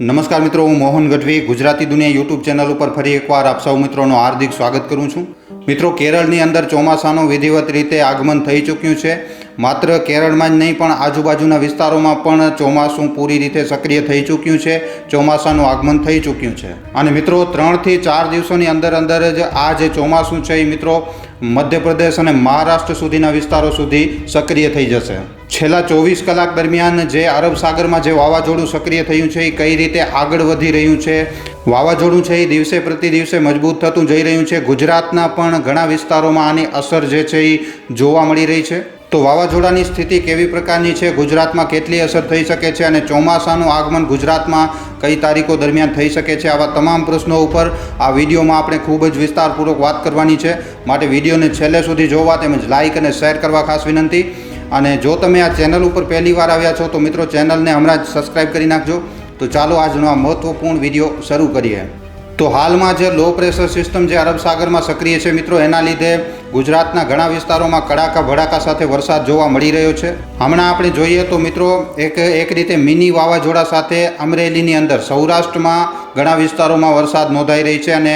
નમસ્કાર મિત્રો, હું મોહન ગઢવી, ગુજરાતી દુનિયા યુટ્યુબ ચેનલ ઉપર ફરી એકવાર આપ સૌ મિત્રોનું હાર્દિક સ્વાગત કરું છું. મિત્રો, કેરળની અંદર ચોમાસાનું વિધિવત રીતે આગમન થઈ ચૂક્યું છે. માત્ર કેરળમાં જ નહીં, પણ આજુબાજુના વિસ્તારોમાં પણ ચોમાસું પૂરી રીતે સક્રિય થઈ ચૂક્યું છે. ચોમાસાનું આગમન થઈ ચૂક્યું છે. અને મિત્રો, ત્રણથી ચાર દિવસોની અંદર અંદર જ આ જે ચોમાસું છે એ મિત્રો, મધ્યપ્રદેશ અને મહારાષ્ટ્ર સુધીના વિસ્તારો સુધી સક્રિય થઈ જશે. છેલ્લા ચોવીસ કલાક દરમિયાન જે અરબ સાગરમાં જે વાવાઝોડું સક્રિય થયું છે એ કઈ રીતે આગળ વધી રહ્યું છે? વાવાઝોડું છે એ દિવસે પ્રતિ દિવસે મજબૂત થતું જઈ રહ્યું છે. ગુજરાતના પણ ઘણા વિસ્તારોમાં આની અસર જે છે એ જોવા મળી રહી છે. તો વાવાઝોડાની સ્થિતિ કેવી પ્રકારની છે? ગુજરાતમાં કેટલી અસર થઈ શકે છે અને ચોમાસાનું આગમન ગુજરાતમાં કઈ તારીખો દરમિયાન થઈ શકે છે? આવા તમામ પ્રશ્નો ઉપર આ વિડીયોમાં આપણે ખૂબ જ વિસ્તારપૂર્વક વાત કરવાની છે. માટે વિડીયોને છેલ્લે સુધી જોવા તેમજ લાઇક અને શેર કરવા ખાસ વિનંતી. અને જો તમે આ ચેનલ ઉપર પહેલી વાર આવ્યા છો, તો મિત્રો ચેનલને હમણાં જ સબસ્ક્રાઈબ કરી નાખજો. તો ચાલો આજનો આ મહત્વપૂર્ણ વીડિયો શરૂ કરીએ. તો હાલમાં જે લો પ્રેશર સિસ્ટમ જે અરબ સાગરમાં સક્રિય છે મિત્રો, એના લીધે ગુજરાતના ઘણા વિસ્તારોમાં કડાકા ભડાકા સાથે વરસાદ જોવા મળી રહ્યો છે. હમણાં આપણે જોઈએ તો મિત્રો, એક એક રીતે મિની વાવાઝોડા સાથે અમરેલીની અંદર સૌરાષ્ટ્રમાં ઘણા વિસ્તારોમાં વરસાદ નોંધાઈ રહી છે અને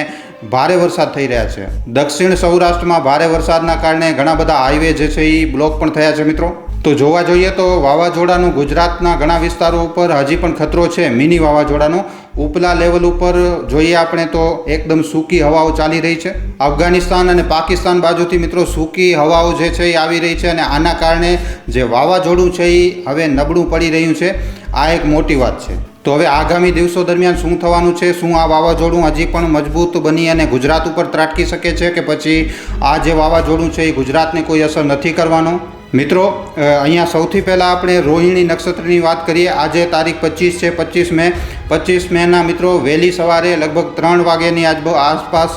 ભારે વરસાદ થઈ રહ્યા છે. દક્ષિણ સૌરાષ્ટ્રમાં ભારે વરસાદના કારણે ઘણા બધા હાઈવે જે છે એ બ્લોક પણ થયા છે મિત્રો. તો જોવા જોઈએ તો વાવાઝોડાનું ગુજરાતના ઘણા વિસ્તારો ઉપર હજી પણ ખતરો છે મિની વાવાઝોડાનો. ઉપલા લેવલ ઉપર જોઈએ આપણે તો એકદમ સૂકી હવાઓ ચાલી રહી છે. અફઘાનિસ્તાન અને પાકિસ્તાન બાજુથી મિત્રો સૂકી હવાઓ જે છે એ આવી રહી છે અને આના કારણે જે વાવાઝોડું છે એ હવે નબળું પડી રહ્યું છે. આ એક મોટી વાત છે. તો હવે આગામી દિવસો દરમિયાન શું થવાનું છે? શું આ વાવાઝોડું હજી પણ મજબૂત બની અને ગુજરાત ઉપર ત્રાટકી શકે છે કે પછી આ જે વાવાઝોડું છે એ ગુજરાતને કોઈ અસર નથી કરવાનો? મિત્રો અહીંયા સૌથી પહેલાં આપણે રોહિણી નક્ષત્રની વાત કરીએ. આજે તારીખ પચીસ છે, પચીસ મે. પચીસ મેના મિત્રો, વહેલી સવારે લગભગ ત્રણ વાગ્યાની આસપાસ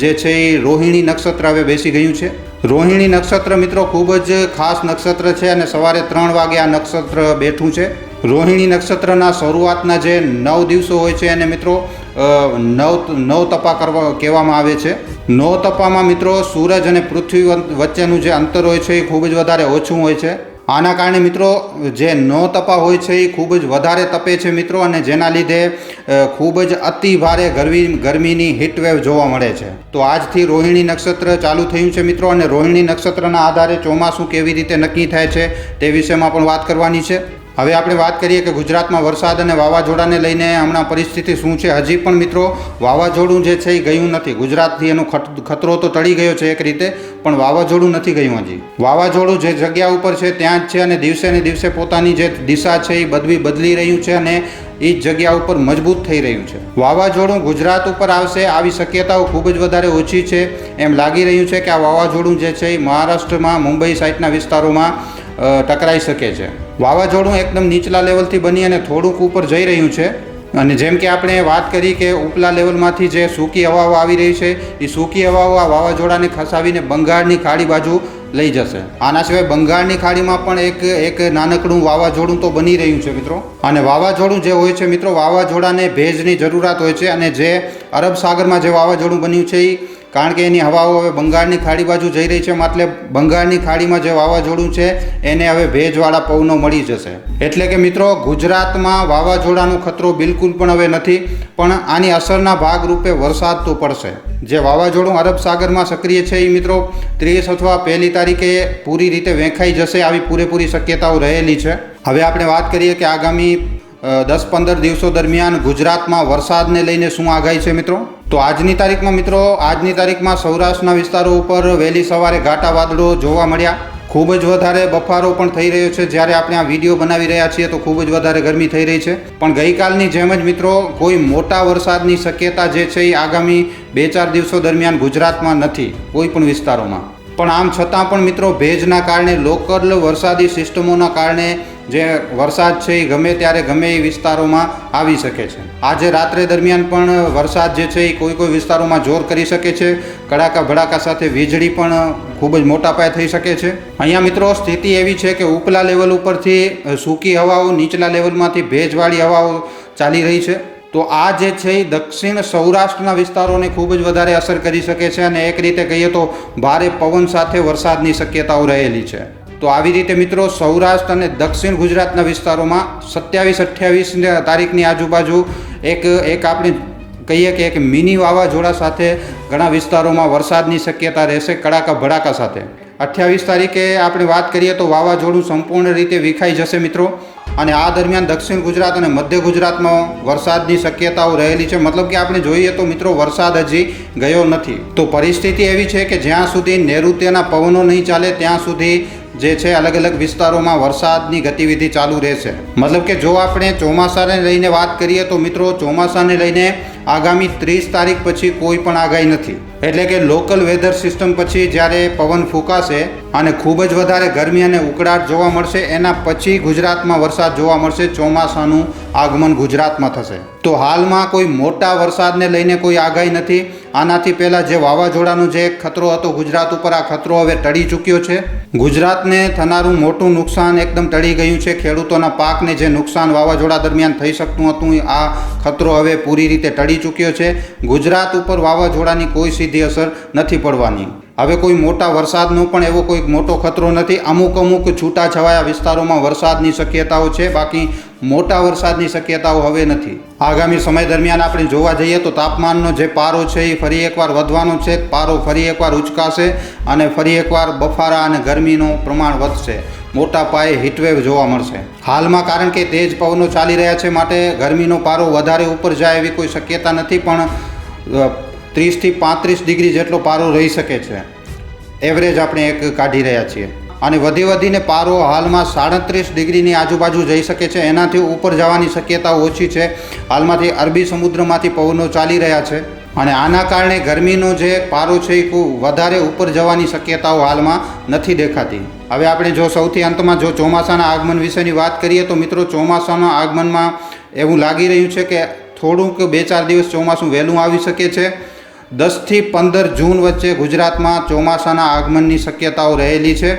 જે છે એ રોહિણી નક્ષત્ર હવે બેસી ગયું છે. રોહિણી નક્ષત્ર મિત્રો ખૂબ જ ખાસ નક્ષત્ર છે અને સવારે ત્રણ વાગે આ નક્ષત્ર બેઠું છે. રોહિણી નક્ષત્રના શરૂઆતના જે નવ દિવસો હોય છે એને મિત્રો નવ નવ તપા કરવા, કહેવામાં આવે છે. નવ તપામાં મિત્રો સૂરજ અને પૃથ્વી વચ્ચેનું જે અંતર હોય છે એ ખૂબ જ વધારે ઓછું હોય છે. આના કારણે મિત્રો જે નો તપા હોય છે એ ખૂબ જ વધારે તપે છે મિત્રો અને જેના લીધે ખૂબ જ અતિ ભારે ગરમી, ગરમીની હીટવેવ જોવા મળે છે. તો આજથી રોહિણી નક્ષત્ર ચાલુ થયું છે મિત્રો અને રોહિણી નક્ષત્રના આધારે ચોમાસું કેવી રીતે નક્કી થાય છે તે વિષયમાં પણ વાત કરવાની છે. હવે આપણે વાત કરીએ કે ગુજરાતમાં વરસાદ અને વાવાઝોડાને લઈને હમણાં પરિસ્થિતિ શું છે? હજી પણ મિત્રો, વાવાઝોડું જે છે એ ગયું નથી. ગુજરાતથી એનો ખત- ખતરો તો ટળી ગયો છે એક રીતે, પણ વાવાઝોડું નથી ગયું હજી. વાવાઝોડું જે જગ્યા ઉપર છે ત્યાં જ છે અને દિવસે ને દિવસે પોતાની જે દિશા છે એ બદલી બદલી રહ્યું છે અને એ જ જગ્યા ઉપર મજબૂત થઈ રહ્યું છે. વાવાઝોડું ગુજરાત ઉપર આવશે આવી શક્યતાઓ ખૂબ જ વધારે ઓછી છે. એમ લાગી રહ્યું છે કે આ વાવાઝોડું જે છે એ મહારાષ્ટ્રમાં, મુંબઈ સાઈડના વિસ્તારોમાં ટકરાઈ શકે છે. વાવાઝોડું એકદમ નીચલા લેવલથી બની અને થોડુંક ઉપર જઈ રહ્યું છે. અને જેમ કે આપણે વાત કરી કે ઉપલા લેવલમાંથી જે સૂકી હવાઓ આવી રહી છે, એ સૂકી હવાઓ આ વાવાઝોડાને ખસાવીને બંગાળની ખાડી બાજુ લઈ જશે. આના સિવાય બંગાળની ખાડીમાં પણ એક એક નાનકડું વાવાઝોડું તો બની રહ્યું છે મિત્રો. અને વાવાઝોડું જે હોય છે મિત્રો, વાવાઝોડાને ભેજની જરૂરિયાત હોય છે. અને જે અરબ સાગરમાં જે વાવાઝોડું બન્યું છે એ કારણ કે એની હવાઓ હવે બંગાળની ખાડી બાજુ જઈ રહી છે એટલે બંગાળની ખાડીમાં જે વાવાઝોડું છે, એને હવે ભેજવાળા પવનો મળી જશે. એટલે કે મિત્રો, ગુજરાતમાં વાવાઝોડાનો ખતરો બિલકુલ પણ હવે નથી, પણ આની અસરના ભાગરૂપે વરસાદ તો પડશે. જે વાવાઝોડું અરબ સાગરમાં સક્રિય છે એ મિત્રો, ત્રીસ અથવા પહેલી તારીખે પૂરી રીતે વેંખાઈ જશે આવી પૂરેપૂરી શક્યતાઓ રહેલી છે. હવે આપણે વાત કરીએ કે આગામી દસ પંદર દિવસો દરમિયાન ગુજરાતમાં વરસાદને લઈને શું આગાહી છે મિત્રો? તો આજની તારીખમાં મિત્રો, આજની તારીખમાં સૌરાષ્ટ્રના વિસ્તારો ઉપર વહેલી સવારે ઘાટા વાદળો જોવા મળ્યા. ખૂબ જ વધારે બફારો પણ થઈ રહ્યો છે. જ્યારે આપણે આ વીડિયો બનાવી રહ્યા છીએ તો ખૂબ જ વધારે ગરમી થઈ રહી છે. પણ ગઈકાલની જેમ જ મિત્રો, કોઈ મોટા વરસાદની શક્યતા જે છે એ આગામી બે ચાર દિવસો દરમિયાન ગુજરાતમાં નથી, કોઈ પણ વિસ્તારોમાં. પણ આમ છતાં પણ મિત્રો, ભેજના કારણે લોકલ વરસાદી સિસ્ટમોના કારણે જે વરસાદ છે એ ગમે ત્યારે ગમે એ વિસ્તારોમાં આવી શકે છે. આજે રાત્રે દરમિયાન પણ વરસાદ જે છે એ કોઈ કોઈ વિસ્તારોમાં જોર કરી શકે છે. કડાકા ભડાકા સાથે વીજળી પણ ખૂબ જ મોટા પાયે થઈ શકે છે. અહીંયા મિત્રો સ્થિતિ એવી છે કે ઉપલા લેવલ ઉપરથી સૂકી હવાઓ, નીચલા લેવલમાંથી ભેજવાળી હવાઓ ચાલી રહી છે. તો આ જે છે એ દક્ષિણ સૌરાષ્ટ્રના વિસ્તારોને ખૂબ જ વધારે અસર કરી શકે છે અને એક રીતે કહીએ તો ભારે પવન સાથે વરસાદની શક્યતાઓ રહેલી છે. તો આવી રીતે મિત્રો સૌરાષ્ટ્ર અને દક્ષિણ ગુજરાતના વિસ્તારોમાં સત્યાવીસ, અઠ્યાવીસ તારીખની આજુબાજુ એક એક આપણે કહીએ કે એક મિની વાવાઝોડા સાથે ઘણા વિસ્તારોમાં વરસાદની શક્યતા રહેશે કડાકા ભડાકા સાથે. અઠ્યાવીસ તારીખે આપણે વાત કરીએ તો વાવાઝોડું સંપૂર્ણ રીતે વિખાઈ જશે મિત્રો. અને આ દરમિયાન દક્ષિણ ગુજરાત અને મધ્ય ગુજરાતમાં વરસાદની શક્યતાઓ રહેલી છે. મતલબ કે આપણે જોઈએ તો મિત્રો વરસાદ હજી ગયો નથી. તો પરિસ્થિતિ એવી છે કે જ્યાં સુધી નૈઋત્યના પવનો નહીં ચાલે, ત્યાં સુધી જે છે અલગ અલગ વિસ્તારોમાં વરસાદની ગતિવિધિ ચાલુ રહેશે. મતલબ કે જો આપણે ચોમાસાને લઈને વાત કરીએ તો મિત્રો ચોમાસાને લઈને આગામી ત્રીસ તારીખ પછી કોઈ પણ આગાહી નથી. એટલે કે લોકલ વેધર સિસ્ટમ પછી જ્યારે પવન ફૂંકાશે અને ખૂબ જ વધારે ગરમી અને ઉકળાટ જોવા મળશે, એના પછી ગુજરાતમાં વરસાદ જોવા મળશે, ચોમાસાનું આગમન ગુજરાતમાં થશે. તો હાલમાં કોઈ મોટા વરસાદને લઈને કોઈ આગાહી નથી. આનાથી પહેલાં જે વાવાઝોડાનો જે ખતરો હતો ગુજરાત ઉપર આ ખતરો હવે ટળી ચૂક્યો છે. ગુજરાતને થનારું મોટું નુકસાન એકદમ ટળી ગયું છે. ખેડૂતોના પાકને જે નુકસાન વાવાઝોડા દરમિયાન થઈ શકતું હતું, આ ખતરો હવે પૂરી રીતે ટળી ચૂક્યો છે. ગુજરાત ઉપર વાવાઝોડાની કોઈ સીધી અસર નથી પડવાની. હવે કોઈ મોટા વરસાદનો પણ એવો કોઈ મોટો ખતરો નથી. અમુક અમુક છૂટાછવાયા વિસ્તારોમાં વરસાદની શક્યતાઓ છે. બાકી મોટા વરસાદની શક્યતાઓ હવે નથી. આગામી સમય દરમિયાન આપણે જોવા જઈએ તો તાપમાનનો જે પારો છે એ ફરી એકવાર વધવાનો છે. પારો ફરી એકવાર ઉચકાશે અને ફરી એકવાર બફારા અને ગરમીનું પ્રમાણ વધશે. મોટા પાયે હીટવેવ જોવા મળશે. હાલમાં કારણ કે તેજ પવનો ચાલી રહ્યા છે માટે ગરમીનો પારો વધારે ઉપર જાય એવી કોઈ શક્યતા નથી, પણ ત્રીસથી પાંત્રીસ ડિગ્રી જેટલો પારો રહી શકે છે. એવરેજ આપણે એક કાઢી રહ્યા છીએ. અને વધી વધીને પારો હાલમાં સાડત્રીસ ડિગ્રીની આજુબાજુ જઈ શકે છે. એનાથી ઉપર જવાની શક્યતા ઓછી છે. હાલમાંથી અરબી સમુદ્રમાંથી પવનો ચાલી રહ્યા છે. અને આના કારણે ગરમીનો જે પારો છે એ વધારે ઉપર જવાની શક્યતાઓ હાલમાં નથી દેખાતી. હવે આપણે જો સૌથી અંતમાં જો ચોમાસાના આગમન વિશેની વાત કરીએ તો મિત્રો ચોમાસાના આગમનમાં એવું લાગી રહ્યું છે કે થોડુંક બે ચાર દિવસ ચોમાસું વહેલું આવી શકે છે. દસથી પંદર જૂન વચ્ચે ગુજરાતમાં ચોમાસાના આગમનની શક્યતાઓ રહેલી છે.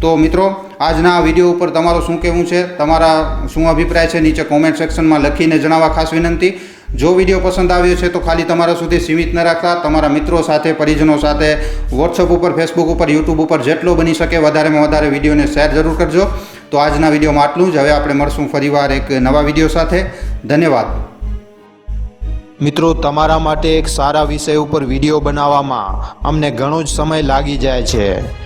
તો મિત્રો, આજના વીડિયો ઉપર તમારું શું કહેવું છે? તમારા શું અભિપ્રાય છે? નીચે કોમેન્ટ સેક્શનમાં લખીને જણાવવા ખાસ વિનંતી. જો વીડિયો પસંદ આવ્યો છે, તો ખાલી તમારા સુધી સીમિત ન રાખતા. તમારા મિત્રો સાથે, પરિજનો સાથે વોટ્સઅપ ઉપર ફેસબુક ઉપર યુટ્યુબ ઉપર જેટલો બની શકે વધારેમાં વધારે વિડીયોને શેર જરૂર કરજો. તો આજના વિડીયોમાં આટલું જ. હવે આપણે મળશું ફરીવાર એક નવા વીડિયો સાથે. ધન્યવાદ. મિત્રો, તમારા માટે એક સારા વિષય ઉપર વીડિયો બનાવવામાં અમને ઘણો જ સમય લાગી જાય છે.